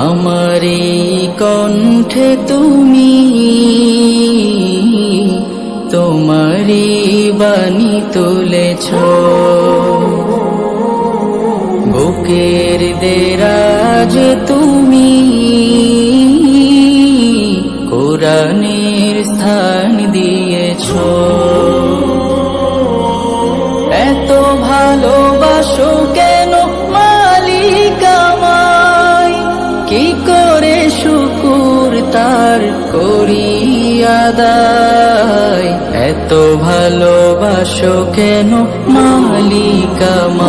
আমারি কণ্ঠে তুমি তোমারি বাণী তুলেছ। বুকের দেরাজ তুমি কোরআনের আদায় এত ভালোবাসো কেন মালিকামার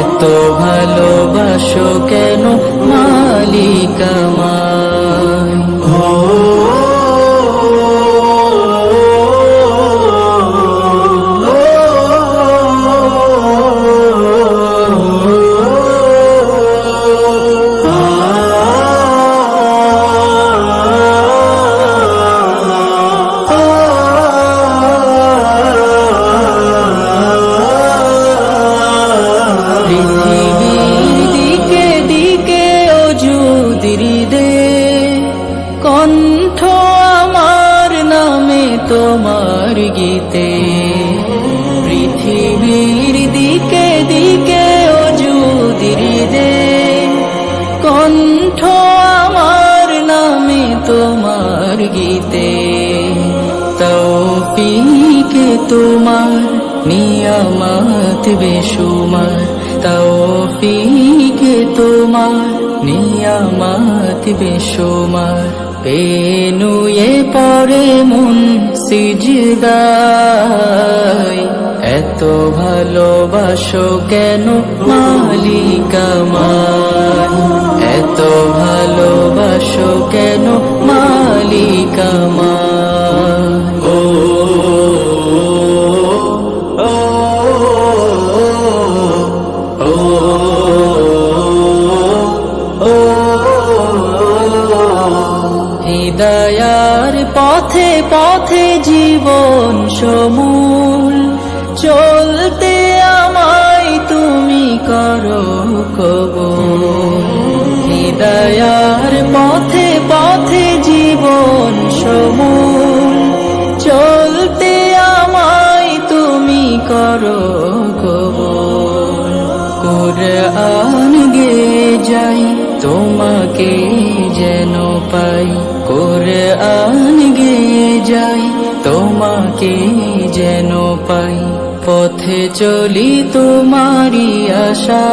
এত ভালোবাসো কেন মালিক তোমার গীতে। পৃথিবীর দিকে দিকে অজুদির দে কণ্ঠ আমার নামে তোমার গীতে। তৌফিকে তোমার নিয়ামত বেশুমার। তৌফিকে তোমার নিয়ামত বেশুমার। পেনুয়ে পরে মন সিজদায় এত ভালোবাসো কেন মালিক আমার এত ভালোবাসো কেন মালিক আমার ও ও ও পথে পথে জীবন সমূল। চলতে আমায় তুমি করো কবুল। হৃদয়ার পথে পথে জীবন সমূল। চলতে আমায় তুমি করো কবুল। কোরআন গে তোমাকে যেন পাই, কোরআন গে যাই, তোমাকে যেন পাই, পথে চলি তোমারি আশা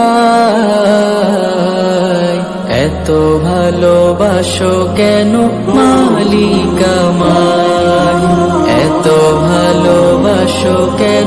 এত ভালোবাসো কেন মালিক আমার এত ভালোবাসো কেন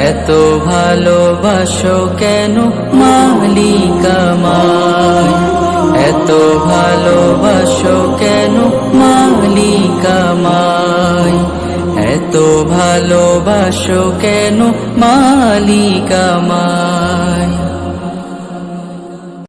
এত ভালোবাসো কেন মালিক এত ভালোবাসো কেন মালিক এত ভালোবাসো কেন মালিক আমায়